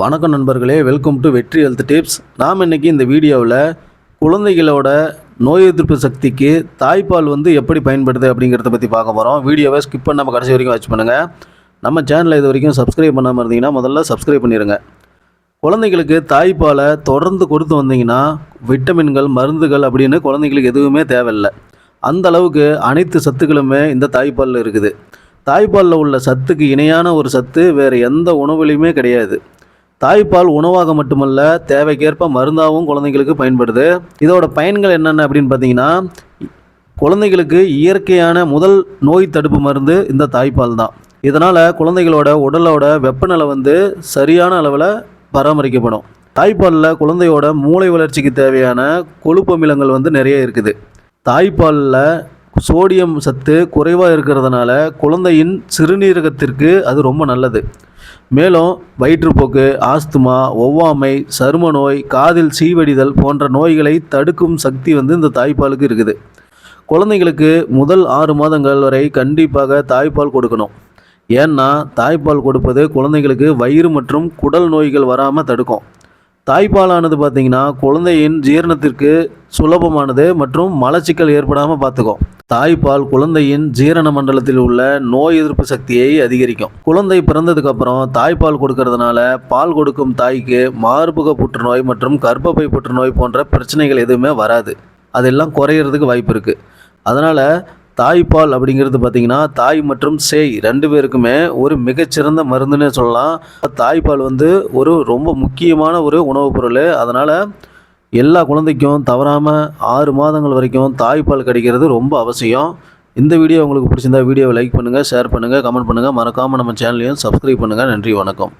வணக்கம் நண்பர்களே welcome to Vetri health tips நாம் இன்னைக்கு இந்த வீடியோவில் குழந்தைகளோட நோய் எதிர்ப்பு சக்திக்கு தாய்ப்பால் வந்து எப்படி பயன்படுது அப்படிங்கிறத பற்றி பார்க்க போகிறோம் வீடியோவை ஸ்கிப் பண்ணாமல் கடைசி வரைக்கும் வாட்ச் பண்ணுங்கள் நம்ம சேனலை இது வரைக்கும் சப்ஸ்கிரைப் பண்ணாமல் இருந்தீங்கன்னா முதல்ல சப்ஸ்கிரைப் பண்ணிடுங்க குழந்தைகளுக்கு தாய்ப்பாலை தொடர்ந்து கொடுத்து வந்தீங்கன்னா விட்டமின்கள் மருந்துகள் அப்படின்னு குழந்தைங்களுக்கு எதுவுமே தேவையில்லை. அந்த அளவுக்கு அனைத்து சத்துக்களுமே இந்த தாய்ப்பாலில் இருக்குது. தாய்ப்பாலில் உள்ள சத்துக்கு இணையான ஒரு சத்து வேறு எந்த உணவுலையுமே கிடையாது. தாய்ப்பால் உணவாக மட்டுமல்ல தேவைக்கேற்ப மருந்தாகவும் குழந்தைங்களுக்கு பயன்படுது. இதோட பயன்கள் என்னென்ன அப்படின்னு பார்த்தீங்கன்னா குழந்தைகளுக்கு இயற்கையான முதல் நோய் தடுப்பு மருந்து இந்த தாய்ப்பால் தான். இதனால் குழந்தைகளோட உடலோட வெப்பநிலை வந்து சரியான அளவில் பராமரிக்கப்படும். தாய்ப்பாலில் குழந்தையோட மூளை வளர்ச்சிக்கு தேவையான கொழுப்பமிலங்கள் வந்து நிறைய இருக்குது. தாய்ப்பாலில் சோடியம் சத்து குறைவாக இருக்கிறதுனால குழந்தையின் சிறுநீரகத்திற்கு அது ரொம்ப நல்லது. மேலும் வயிற்றுப்போக்கு ஆஸ்துமா ஒவ்வாமை சரும நோய் காதில் சீவடிதல் போன்ற நோய்களை தடுக்கும் சக்தி வந்து இந்த தாய்ப்பாலுக்கு இருக்குது. குழந்தைங்களுக்கு முதல் ஆறு மாதங்கள் வரை கண்டிப்பாக தாய்ப்பால் கொடுக்கணும். ஏன்னா தாய்ப்பால் கொடுப்பது குழந்தைங்களுக்கு வயிறு மற்றும் குடல் நோய்கள் வராமல் தடுக்கும். தாய்ப்பாலானது பார்த்தீங்கன்னா குழந்தையின் ஜீரணத்திற்கு சுலபமானது மற்றும் மலச்சிக்கல் ஏற்படாமல் பார்த்துக்கும் தாய்ப்பால் குழந்தையின் ஜீரண மண்டலத்தில் உள்ள நோய் எதிர்ப்பு சக்தியை அதிகரிக்கும். குழந்தை பிறந்ததுக்கு அப்புறம் தாய்ப்பால் கொடுக்கறதுனால பால் கொடுக்கும் தாய்க்கு மார்புக புற்றுநோய் மற்றும் கர்ப்பப்பை புற்றுநோய் போன்ற பிரச்சனைகள் எதுவுமே வராது. அதெல்லாம் குறையிறதுக்கு வாய்ப்பு இருக்குது அதனால் தாய்ப்பால் அப்படிங்கிறது பார்த்திங்கன்னா தாய் மற்றும் சேய் ரெண்டு பேருக்குமே ஒரு மிகச்சிறந்த மருந்துன்னே சொல்லலாம். தாய்ப்பால் வந்து ஒரு ரொம்ப முக்கியமான ஒரு உணவுப் பொருள். அதனால் எல்லா குழந்தைக்கும் தவறாமல் ஆறு மாதங்கள் வரைக்கும் தாய்ப்பால் கிடைக்கிறது ரொம்ப அவசியம். இந்த வீடியோ உங்களுக்கு பிடிச்சிருந்தா வீடியோவை லைக் பண்ணுங்கள் ஷேர் பண்ணுங்கள் கமெண்ட் பண்ணுங்கள் மறக்காமல் நம்ம சேனலையும் சப்ஸ்கிரைப் பண்ணுங்கள் நன்றி வணக்கம்.